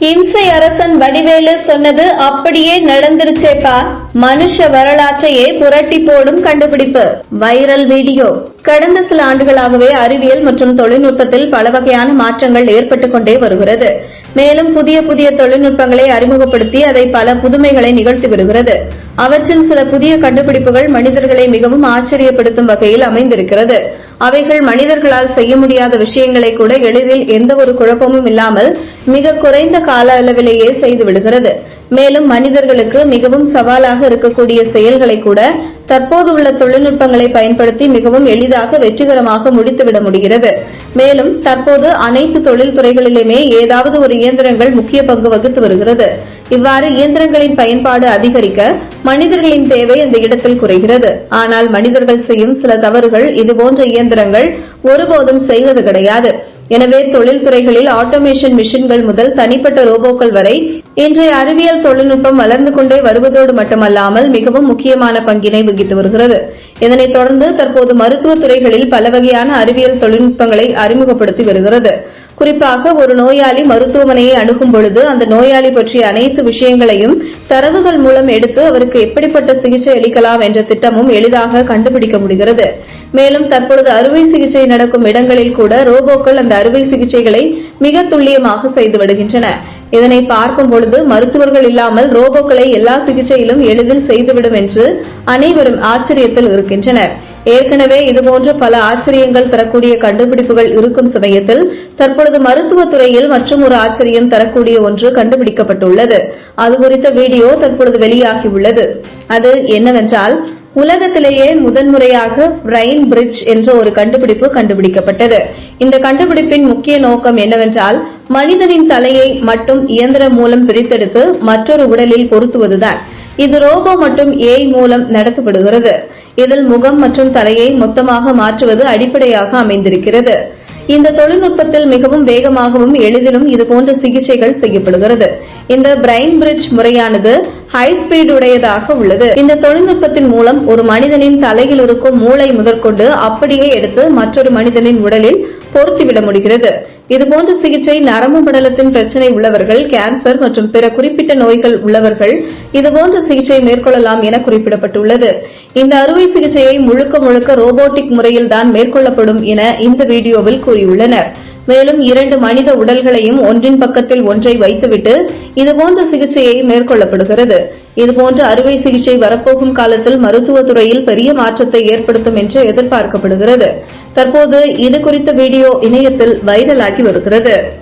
இம்சை அரசன் வடிவேலு சொன்னது அப்படியே நடந்துருச்சேப்பா. மனுஷ வரலாற்றையே புரட்டி போடும் கண்டுபிடிப்பு. Viral video. கடந்த சில ஆண்டுகளாகவே அறிவியல் மற்றும் தொழில்நுட்பத்தில் பல வகையான மாற்றங்கள் ஏற்பட்டுக் கொண்டே வருகிறது. மேலும் புதிய புதிய தொழில்நுட்பங்களை அறிமுகப்படுத்தி அதை பல புதுமைகளை நிகழ்த்தி வருகிறது. அவற்றில் சில புதிய கண்டுபிடிப்புகள் மனிதர்களை மிகவும் ஆச்சரியப்படுத்தும் வகையில் அமைந்திருக்கிறது. அவைகள் மனிதர்களால் செய்ய முடியாத விஷயங்களை கூட எளிதில் எந்த ஒரு குழப்பமும் இல்லாமல் மிக குறைந்த கால அளவிலேயே செய்து விடுகிறது. மேலும் மனிதர்களுக்கு மிகவும் சவாலாக இருக்கக்கூடிய செயல்களை கூட தற்போது உள்ள தொழில்நுட்பங்களை பயன்படுத்தி மிகவும் எளிதாக வெற்றிகரமாக முடித்துவிட முடிகிறது. மேலும் தற்போது அனைத்து தொழில் துறைகளிலுமே ஏதாவது ஒரு இயந்திரங்கள் முக்கிய பங்கு வகித்து வருகிறது. இவ்வாறு இயந்திரங்களின் பயன்பாடு அதிகரிக்க மனிதர்களின் தேவை அந்த இடத்தில் குறைகிறது. ஆனால் மனிதர்கள் செய்யும் சில தவறுகள் இதுபோன்ற இயந்திரங்கள் ஒருபோதும் செய்வது கிடையாது. எனவே தொழில்துறைகளில் ஆட்டோமேஷன் மிஷின்கள் முதல் தனிப்பட்ட ரோபோக்கள் வரை இன்றைய அறிவியல் தொழில்நுட்பம் வளர்ந்து கொண்டே வருவதோடு மட்டுமல்லாமல் மிகவும் முக்கியமான பங்கினை வகித்து வருகிறது. இதனைத் தொடர்ந்து தற்போது மருத்துவ துறைகளில் பல வகையான அறிவியல் தொழில்நுட்பங்களை அறிமுகப்படுத்தி வருகிறது. குறிப்பாக ஒரு நோயாளி மருத்துவமனையை அணுகும் பொழுது அந்த நோயாளி பற்றிய அனைத்து விஷயங்களையும் தரவுகள் மூலம் எடுத்து அவருக்கு எப்படிப்பட்ட சிகிச்சை அளிக்கலாம் என்ற திட்டமும் எளிதாக கண்டுபிடிக்க முடிகிறது. மேலும் தற்பொழுது அறுவை சிகிச்சை நடக்கும் இடங்களில் கூட ரோபோக்கள் அந்த அறுவை சிகிச்சைகளை மிக துல்லியமாக செய்து வருகின்றன இதனை பார்க்கும் பொழுது மருத்துவர்கள் இல்லாமல் ரோபோக்களை எல்லா சிகிச்சையிலும் எளிதில் செய்துவிடும் என்று அனைவரும் ஆச்சரியத்தில் இருக்கின்றனர். ஏற்கனவே இதுபோன்ற பல ஆச்சரியங்கள் தரக்கூடிய கண்டுபிடிப்புகள் இருக்கும் சமயத்தில் தற்பொழுது மருத்துவ துறையில் மற்றும் ஒரு ஆச்சரியம் தரக்கூடிய ஒன்று கண்டுபிடிக்கப்பட்டுள்ளது. அது குறித்த வீடியோ தற்பொழுது வெளியாகியுள்ளது. அது என்னவென்றால் உலகத்திலேயே முதன்முறையாக பிரைன் பிரிட்ஜ் என்ற ஒரு கண்டுபிடிப்பு கண்டுபிடிக்கப்பட்டது. இந்த கண்டுபிடிப்பின் முக்கிய நோக்கம் என்னவென்றால் மனிதனின் தலையை மட்டும் இயந்திரம் மூலம் பிரித்தெடுத்து மற்றொரு உடலில் பொருத்துவதுதான். இது ரோபோ மற்றும் ஏய் மூலம் நடத்தப்படுகிறது. இதில் முகம் மற்றும் தலையை மொத்தமாக மாற்றுவது அடிப்படையாக அமைந்திருக்கிறது. இந்த தொழில்நுட்பத்தில் மிகவும் வேகமாகவும் எளிதிலும் இதுபோன்ற சிகிச்சைகள் செய்யப்படுகிறது. இந்த பிரைன் பிரிட்ஜ் முறையானது ஹை ஸ்பீட் உடையதாக உள்ளது. இந்த தொழில்நுட்பத்தின் மூலம் ஒரு மனிதனின் தலையில் இருக்கும் மூளை முதற்கொண்டு அப்படியே எடுத்து மற்றொரு மனிதனின் உடலில் பொருத்திவிட முடிகிறது. இதுபோன்ற சிகிச்சை நரம்பு மண்டலத்தின் பிரச்சனை உள்ளவர்கள் கேன்சர் மற்றும் பிற குறிப்பிட்ட நோய்கள் உள்ளவர்கள் இதுபோன்ற சிகிச்சை மேற்கொள்ளலாம் என குறிப்பிடப்பட்டுள்ளது. இந்த அறுவை சிகிச்சையை முழுக்க முழுக்க ரோபோட்டிக் முறையில் தான் மேற்கொள்ளப்படும் என இந்த வீடியோவில் கூறியுள்ளனர். மேலும் இரண்டு மனித உடல்களையும் ஒன்றின் பக்கத்தில் ஒன்றை வைத்துவிட்டு இதுபோன்ற சிகிச்சையை மேற்கொள்ளப்படுகிறது. இதுபோன்ற அறுவை சிகிச்சை வரப்போகும் காலத்தில் மருத்துவத்துறையில் பெரிய மாற்றத்தை ஏற்படுத்தும் என்று எதிர்பார்க்கப்படுகிறது. தற்போது இது குறித்த வீடியோ இணையத்தில் வைரலாகி வருகிறது.